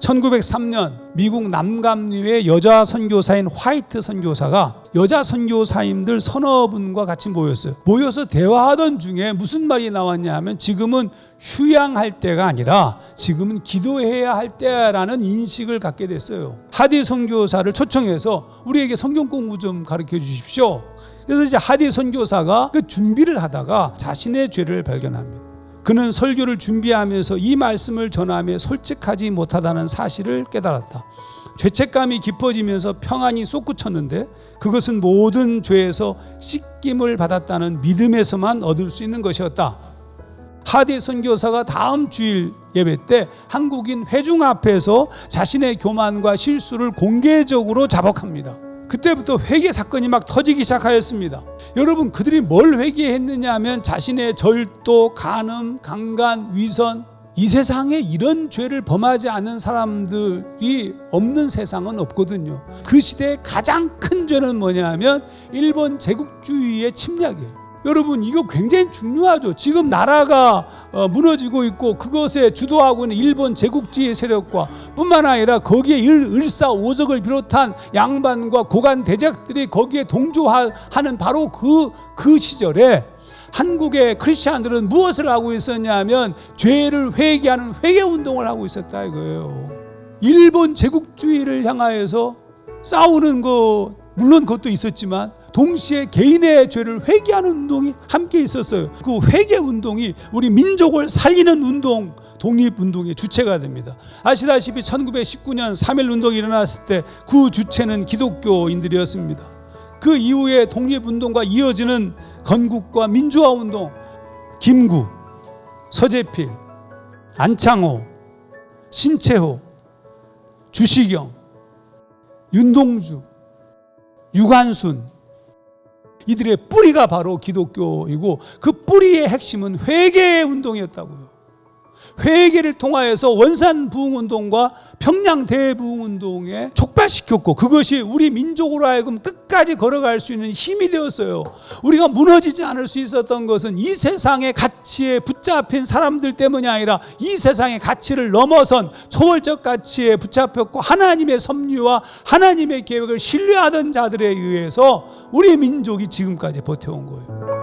1903년 미국 남감류의 여자 선교사인 화이트 선교사가 여자 선교사님들 서너 분과 같이 모였어요. 모여서 대화하던 중에 무슨 말이 나왔냐 하면 지금은 휴양할 때가 아니라 지금은 기도해야 할 때라는 인식을 갖게 됐어요. 하디 선교사를 초청해서 우리에게 성경 공부 좀 가르쳐 주십시오. 그래서 이제 하디 선교사가 그 준비를 하다가 자신의 죄를 발견합니다. 그는 설교를 준비하면서 이 말씀을 전하며 솔직하지 못하다는 사실을 깨달았다. 죄책감이 깊어지면서 평안이 솟구쳤는데 그것은 모든 죄에서 씻김을 받았다는 믿음에서만 얻을 수 있는 것이었다. 하디 선교사가 다음 주일 예배 때 한국인 회중 앞에서 자신의 교만과 실수를 공개적으로 자복합니다. 그때부터 회개 사건이 막 터지기 시작하였습니다. 여러분 그들이 뭘 회개했느냐 하면 자신의 절도, 간음, 강간, 위선 이 세상에 이런 죄를 범하지 않은 사람들이 없는 세상은 없거든요. 그 시대의 가장 큰 죄는 뭐냐 하면 일본 제국주의의 침략이에요. 여러분 이거 굉장히 중요하죠. 지금 나라가 어, 무너지고 있고 그것에 주도하고 있는 일본 제국주의 세력과 뿐만 아니라 거기에 일, 일사오적을 비롯한 양반과 고관 대작들이 거기에 동조하는 바로 그, 그 시절에 한국의 크리스찬들은 무엇을 하고 있었냐 하면 죄를 회개하는 회개 운동을 하고 있었다 이거예요. 일본 제국주의를 향하여서 싸우는 거 물론 그것도 있었지만 동시에 개인의 죄를 회개하는 운동이 함께 있었어요. 그 회개 운동이 우리 민족을 살리는 운동, 독립 운동의 주체가 됩니다. 아시다시피 1919년 3.1 운동이 일어났을 때 그 주체는 기독교인들이었습니다. 그 이후에 독립 운동과 이어지는 건국과 민주화 운동, 김구, 서재필, 안창호, 신채호, 주시경, 윤동주, 유관순 이들의 뿌리가 바로 기독교이고 그 뿌리의 핵심은 회개 운동이었다고요. 회개를 통하여서 원산 부흥 운동과 평양 대부흥 운동에 촉발시켰고 그것이 우리 민족으로 하여금 끝까지 걸어갈 수 있는 힘이 되었어요. 우리가 무너지지 않을 수 있었던 것은 이 세상의 가치에 붙잡힌 사람들 때문이 아니라 이 세상의 가치를 넘어선 초월적 가치에 붙잡혔고 하나님의 섭리와 하나님의 계획을 신뢰하던 자들에 의해서 우리 민족이 지금까지 버텨온 거예요.